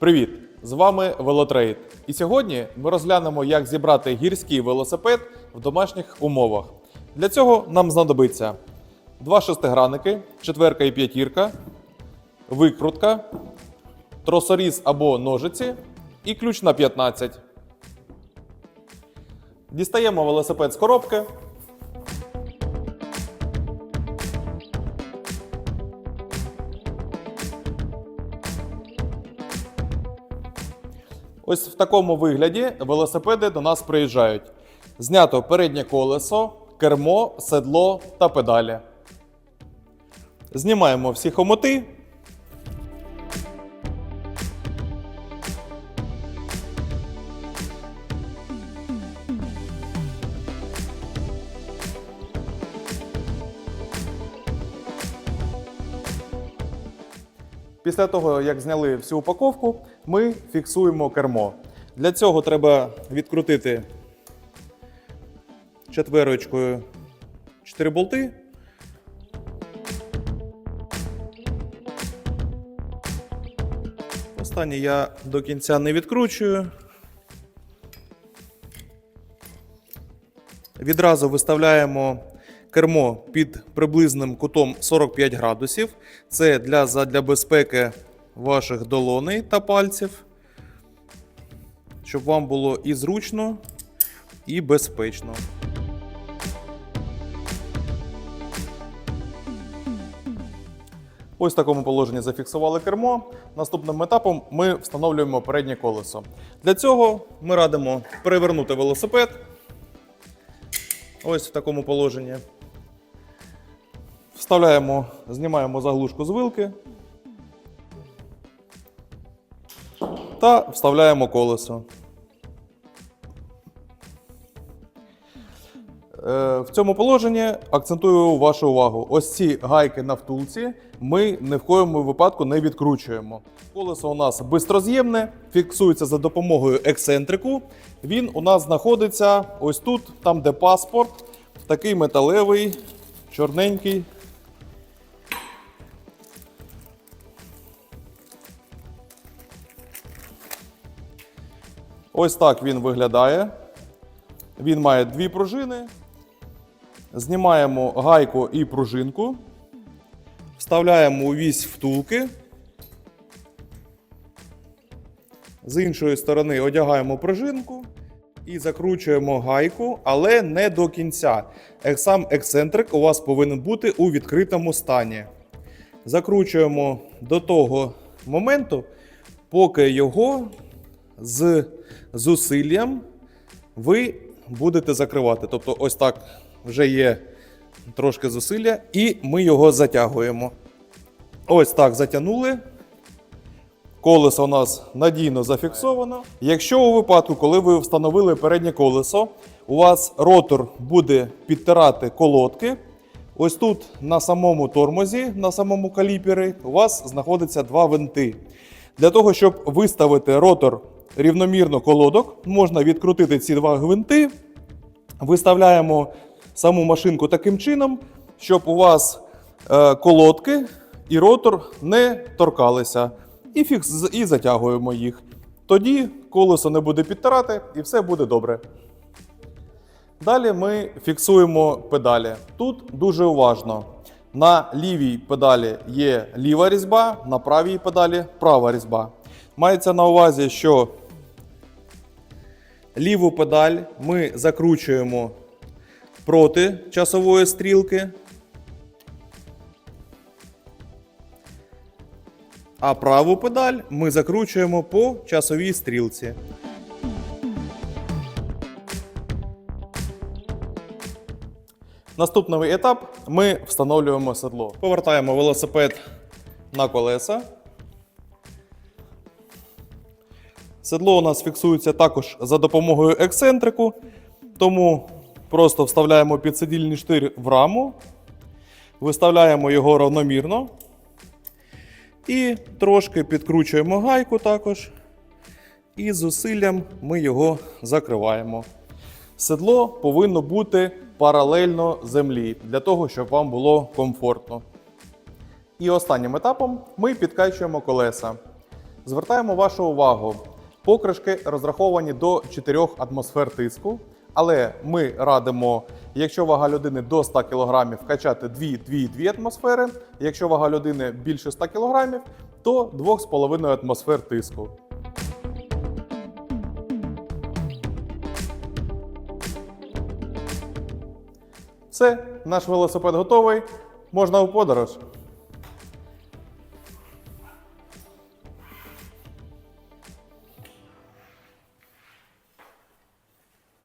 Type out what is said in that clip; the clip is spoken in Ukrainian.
Привіт! З вами Велотрейд. І сьогодні ми розглянемо, як зібрати гірський велосипед в домашніх умовах. Для цього нам знадобиться два шестигранники, четверка і п'ятірка, викрутка, тросоріз або ножиці і ключ на 15. Дістаємо велосипед з коробки. Ось в такому вигляді велосипеди до нас приїжджають. Знято переднє колесо, кермо, седло та педалі. Знімаємо всі хомоти. Після того, як зняли всю упаковку, ми фіксуємо кермо. Для цього треба відкрутити четверочкою 4 болти. Останнє я до кінця не відкручую. Відразу виставляємо кермо під приблизним кутом 45 градусів. Це для, задля безпеки ваших долоней та пальців, щоб вам було і зручно, і безпечно. Ось в такому положенні зафіксували кермо. Наступним етапом ми встановлюємо переднє колесо. Для цього ми радимо перевернути велосипед. Ось в такому положенні. Вставляємо, знімаємо заглушку з вилки та вставляємо колесо. Е, В цьому положенні акцентую вашу увагу. Ось ці гайки на втулці ми ні в коєму випадку не відкручуємо. Колесо у нас бистроз'ємне, фіксується за допомогою ексцентрику. Він у нас знаходиться ось тут, там де паспорт, такий металевий, чорненький. Ось так він виглядає. Він має дві пружини. Знімаємо гайку і пружинку. Вставляємо у вісь втулки. З іншої сторони одягаємо пружинку і закручуємо гайку, але не до кінця. Сам ексцентрик у вас повинен бути у відкритому стані. Закручуємо до того моменту, поки його з зусиллям ви будете закривати. Тобто, ось так вже є трошки зусилля, і ми його затягуємо. Ось так затягнули. Колесо у нас надійно зафіксовано. Якщо у випадку, коли ви встановили переднє колесо, у вас ротор буде підтирати колодки. Ось тут на самому тормозі, на самому каліпері, у вас знаходиться два винти. Для того, щоб виставити ротор рівномірно колодок, можна відкрутити ці два гвинти. Виставляємо саму машинку таким чином, щоб у вас е, колодки і ротор не торкалися. І, фікс, і затягуємо їх. Тоді колесо не буде підтирати і все буде добре. Далі ми фіксуємо педалі. Тут дуже уважно. На лівій педалі є ліва різьба, на правій педалі права різьба. Мається на увазі, що ліву педаль ми закручуємо проти часової стрілки, а праву педаль ми закручуємо по часовій стрілці. Наступний етап ми встановлюємо седло. Повертаємо велосипед на колеса. Седло у нас фіксується також за допомогою ексцентрику, тому просто вставляємо підсидільний штир в раму, виставляємо його равномірно і трошки підкручуємо гайку також. І зусиллям ми його закриваємо. Седло повинно бути паралельно землі для того, щоб вам було комфортно. І останнім етапом ми підкачуємо колеса. Звертаємо вашу увагу. Покришки розраховані до 4 атмосфер тиску, але ми радимо, якщо вага людини до 100 кг, качати 2-2,2 атмосфери. Якщо вага людини більше 100 кг, то 2,5 атмосфер тиску. Все, наш велосипед готовий. Можна у подорож.